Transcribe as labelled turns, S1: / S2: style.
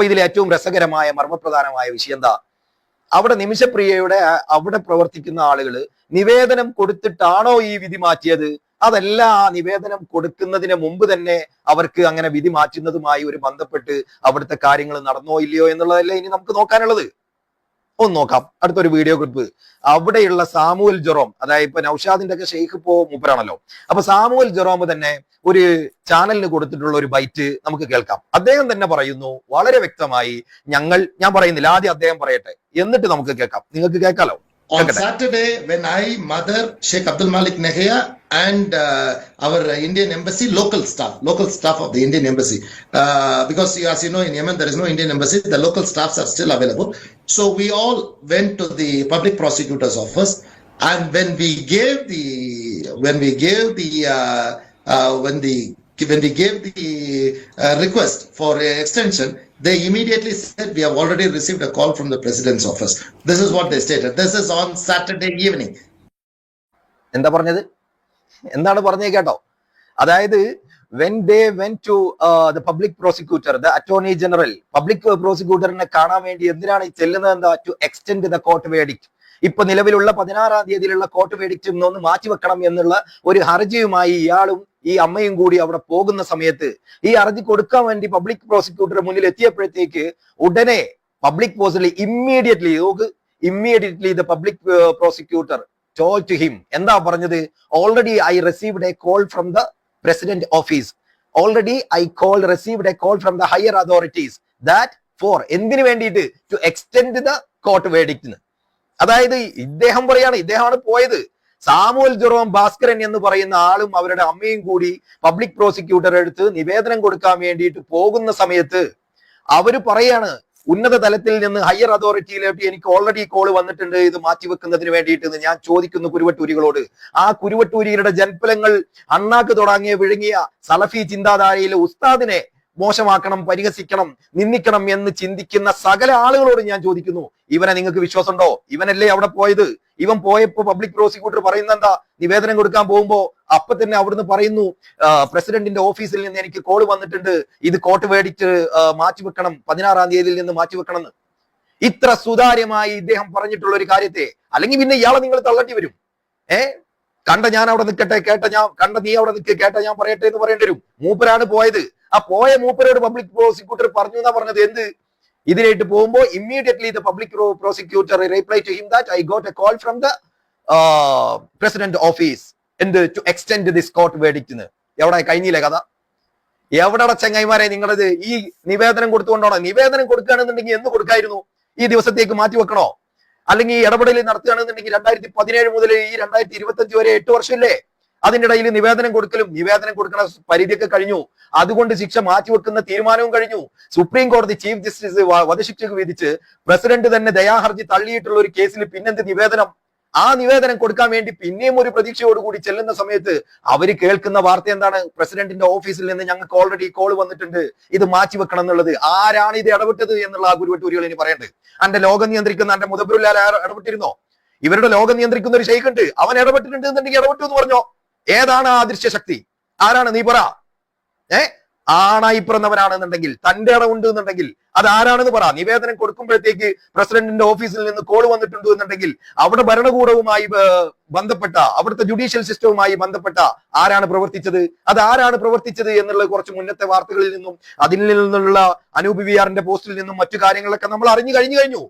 S1: അപ്പൊ ഇതിൽ ഏറ്റവും രസകരമായ മർമ്മപ്രധാനമായ വിഷയം എന്താ? അവിടെ നിമിഷപ്രിയയുടെ അവിടെ പ്രവർത്തിക്കുന്ന ആളുകൾ നിവേദനം കൊടുത്തിട്ടാണോ ഈ വിധി മാറ്റിയത്? അതല്ല ആ നിവേദനം കൊടുക്കുന്നതിന് മുമ്പ് തന്നെ അവർക്ക് അങ്ങനെ വിധി മാറ്റുന്നതുമായി ഒരു ബന്ധപ്പെട്ട് അവിടുത്തെ കാര്യങ്ങൾ നടന്നോ ഇല്ലയോ എന്നുള്ളതല്ലേ ഇനി നമുക്ക് നോക്കാനുള്ളത്? ഒന്ന് നോക്കാം. അടുത്തൊരു വീഡിയോ ക്ലിപ്പ് അവിടെയുള്ള സാമുവൽ ജെറോം അതായത് ഇപ്പൊ നൌഷാദിന്റെ ഒക്കെ ഷെയ്ഖ് ഇപ്പോ മൂപ്പരാണല്ലോ. അപ്പൊ സാമുവൽ ജെറോം തന്നെ ഒരു ചാനലിന് കൊടുത്തിട്ടുള്ള ഒരു ബൈറ്റ് നമുക്ക് കേൾക്കാം. അദ്ദേഹം തന്നെ പറയുന്നു വളരെ വ്യക്തമായി ഞങ്ങൾ ഞാൻ പറയുന്നില്ല ആദ്യം അദ്ദേഹം പറയട്ടെ. എന്നിട്ട് നമുക്ക് കേൾക്കാം. നിങ്ങൾക്ക് കേൾക്കാലോ?
S2: On. Saturday, when I, Mother, Sheikh Abdul Malik Nehia, and uh, our uh, Indian embassy, local staff, local staff of the Indian embassy, uh, because as you know, in Yemen there is no Indian embassy, the local staffs are still available. So we all went to the public prosecutor's office, and when we gave the when we gave the uh, uh, when the when we gave the uh, request for a extension, they immediately said we have already received a call from the president's office. This is what they stated. This is on Saturday evening.
S1: എന്താ പറഞ്ഞത് എന്താണ് പറഞ്ഞേ കേട്ടോ? അതായത് when they went to the public prosecutor the attorney general public പ്രോസിക്യൂട്ടറിനെ കാണാൻ വേണ്ടി എന്തിനാണ് ഈ ചെല്ലുന്നത് എന്താ? To extend the court verdict ഇപ്പൊ നിലവിലുള്ള പതിനാറാം തീയതിയിലുള്ള കോർട്ട് വേഡിക്റ്റ് ഒന്ന് മാറ്റിവെക്കണം എന്നുള്ള ഒരു ഹർജിയുമായി ഇയാളും ഈ അമ്മയും കൂടി അവിടെ പോകുന്ന സമയത്ത് ഈ ഹർജി കൊടുക്കാൻ വേണ്ടി പബ്ലിക് പ്രോസിക്യൂട്ടർ മുന്നിൽ എത്തിയപ്പോഴത്തേക്ക് ഉടനെ പബ്ലിക് പോസ്റ്റിൽ immediately immediately the public prosecutor told to him എന്താ പറഞ്ഞത്? Already I received a call from the president office already I call received a call from the higher authorities that for എന്തിനു വേണ്ടിയിട്ട്? To extend the court വേഡിക്റ്റിന് അതായത് ഇദ്ദേഹം പറയാണ് ഇദ്ദേഹമാണ് പോയത്. സാമുവൽ ജെറോം ഭാസ്കരൻ എന്ന് പറയുന്ന ആളും അവരുടെ അമ്മയും കൂടി പബ്ലിക് പ്രോസിക്യൂട്ടർ എടുത്ത് നിവേദനം കൊടുക്കാൻ വേണ്ടിയിട്ട് പോകുന്ന സമയത്ത് അവർ പറയാണ് ഉന്നത തലത്തിൽ നിന്ന് ഹയർ അതോറിറ്റിയിലേക്ക് എനിക്ക് ഓൾറെഡി കോൾ വന്നിട്ടുണ്ട്. ഇത് മാറ്റിവെക്കുന്നതിന് വേണ്ടിയിട്ട് ഞാൻ ചോദിക്കുന്നു കുരുവട്ടൂരികളോട്. ആ കുരുവട്ടൂരികളുടെ ജൽപ്പലങ്ങൾ അണ്ണാക്ക് തുടങ്ങിയ വിഴുങ്ങിയ സലഫി ചിന്താധാരയിലെ ഉസ്താദിനെ മോശമാക്കണം പരിഹസിക്കണം നിന്ദിക്കണം എന്ന് ചിന്തിക്കുന്ന സകല ആളുകളോട് ഞാൻ ചോദിക്കുന്നു. ഇവനെ നിങ്ങൾക്ക് വിശ്വാസമുണ്ടോ? ഇവനല്ലേ അവിടെ പോയത്? ഇവൻ പോയപ്പോ പബ്ലിക് പ്രോസിക്യൂട്ടർ പറയുന്ന എന്താ നിവേദനം കൊടുക്കാൻ പോകുമ്പോ അപ്പൊ തന്നെ അവിടുന്ന് പറയുന്നു പ്രസിഡന്റിന്റെ ഓഫീസിൽ നിന്ന് എനിക്ക് കോൾ വന്നിട്ടുണ്ട്. ഇത് കോട്ട് മേടിച്ച് മാറ്റി മാറ്റിവെക്കണം പതിനാറാം തീയതിയിൽ നിന്ന് മാറ്റിവെക്കണം എന്ന്. ഇത്ര സുതാര്യമായി ഇദ്ദേഹം പറഞ്ഞിട്ടുള്ള ഒരു കാര്യത്തെ അല്ലെങ്കിൽ പിന്നെ ഇയാളെ നിങ്ങൾ തള്ളട്ടി വരും. ഏ? കണ്ട ഞാൻ അവിടെ നിൽക്കട്ടെ കേട്ട ഞാൻ കണ്ട നീ അവിടെ നിൽക്ക് കേട്ട ഞാൻ പറയട്ടെ എന്ന് പറയേണ്ടി വരും. മൂപ്പരാണ് പോയത്. ആ പോയ മൂപ്പരോട് പബ്ലിക് പ്രോസിക്യൂട്ടർ പറഞ്ഞു എന്നാ പറഞ്ഞത് എന്ത്? ഇതിനായിട്ട് പോകുമ്പോൾ immediately the public prosecutor reply to him that I got a call from the president office എന്ത്? ടു എക്സ്റ്റെൻഡ് ദിസ് കോർട്ട് വേടിക്കുന്നത് എവിടെ? കഴിഞ്ഞില്ലേ കഥ? എവിടെ ചെങ്ങൈമാരെ നിങ്ങളത്? ഈ നിവേദനം കൊടുത്തുകൊണ്ടാണോ? നിവേദനം കൊടുക്കുകയാണെന്നുണ്ടെങ്കിൽ എന്ന് കൊടുക്കായിരുന്നു. ഈ ദിവസത്തേക്ക് മാറ്റി വെക്കണോ അല്ലെങ്കിൽ ഈ ഇടപെടൽ നടത്തുകയാണെന്നുണ്ടെങ്കിൽ രണ്ടായിരത്തി പതിനേഴ് മുതൽ ഈ രണ്ടായിരത്തി ഇരുപത്തി അഞ്ച് വരെ എട്ട് വർഷമില്ലേ? അതിനിടയിൽ നിവേദനം കൊടുക്കലും നിവേദനം കൊടുക്കുന്ന പരിധിയൊക്കെ കഴിഞ്ഞു. അതുകൊണ്ട് ശിക്ഷ മാറ്റിവെക്കുന്ന തീരുമാനവും കഴിഞ്ഞു. സുപ്രീം കോടതി ചീഫ് ജസ്റ്റിസ് വധശിക്ഷക്ക് വിധിച്ച് പ്രസിഡന്റ് തന്നെ ദയാഹർജി തള്ളിയിട്ടുള്ള ഒരു കേസിൽ പിന്നെന്ത് നിവേദനം? ആ നിവേദനം കൊടുക്കാൻ വേണ്ടി പിന്നെയും ഒരു പ്രതീക്ഷയോടുകൂടി ചെല്ലുന്ന സമയത്ത് അവർ കേൾക്കുന്ന വാർത്ത എന്താണ്? പ്രസിഡന്റിന്റെ ഓഫീസിൽ നിന്ന് ഞങ്ങൾക്ക് ഓൾറെഡി കോൾ വന്നിട്ടുണ്ട്. ഇത് മാറ്റി വെക്കണം എന്നുള്ളത്. ആരാണ് ഇത് ഇടപെട്ടത് എന്നുള്ള ആ ഗുരുവട്ടൂരികൾ ഇനി പറയേണ്ടത് അന്റെ ലോകം നിയന്ത്രിക്കുന്ന അന്റെ മുതബുല്ലാൽ ഇടപെട്ടിരുന്നോ? ഇവരുടെ ലോകം നിയന്ത്രിക്കുന്ന ഒരു ഷെയ്ഖ് ഉണ്ട്. അവൻ ഇടപെട്ടിട്ടുണ്ട് എന്നുണ്ടെങ്കിൽ ഇടപെട്ടു എന്ന് പറഞ്ഞോ? ഏതാണ് ആ ദൃശ്യശക്തി? ആരാണ്? നീ പറ. ഏ? ആണായി പിറന്നവനാണെന്നുണ്ടെങ്കിൽ തന്റെ ഇടമുണ്ട് എന്നുണ്ടെങ്കിൽ അത് ആരാണെന്ന് പറ. നിവേദനം കൊടുക്കുമ്പോഴത്തേക്ക് പ്രസിഡന്റിന്റെ ഓഫീസിൽ നിന്ന് കോൾ വന്നിട്ടുണ്ട് എന്നുണ്ടെങ്കിൽ അവിടെ ഭരണകൂടവുമായി ബന്ധപ്പെട്ട അവിടുത്തെ ജുഡീഷ്യൽ സിസ്റ്റവുമായി ബന്ധപ്പെട്ട ആരാണ് പ്രവർത്തിച്ചത്? അത് ആരാണ് പ്രവർത്തിച്ചത് എന്നുള്ള കുറച്ച് മുന്നത്തെ വാർത്തകളിൽ നിന്നും അതിൽ നിന്നുള്ള അനൂപ് വി ആറിന്റെ പോസ്റ്റിൽ നിന്നും മറ്റു കാര്യങ്ങളൊക്കെ നമ്മൾ അറിഞ്ഞു കഴിഞ്ഞു കഴിഞ്ഞു.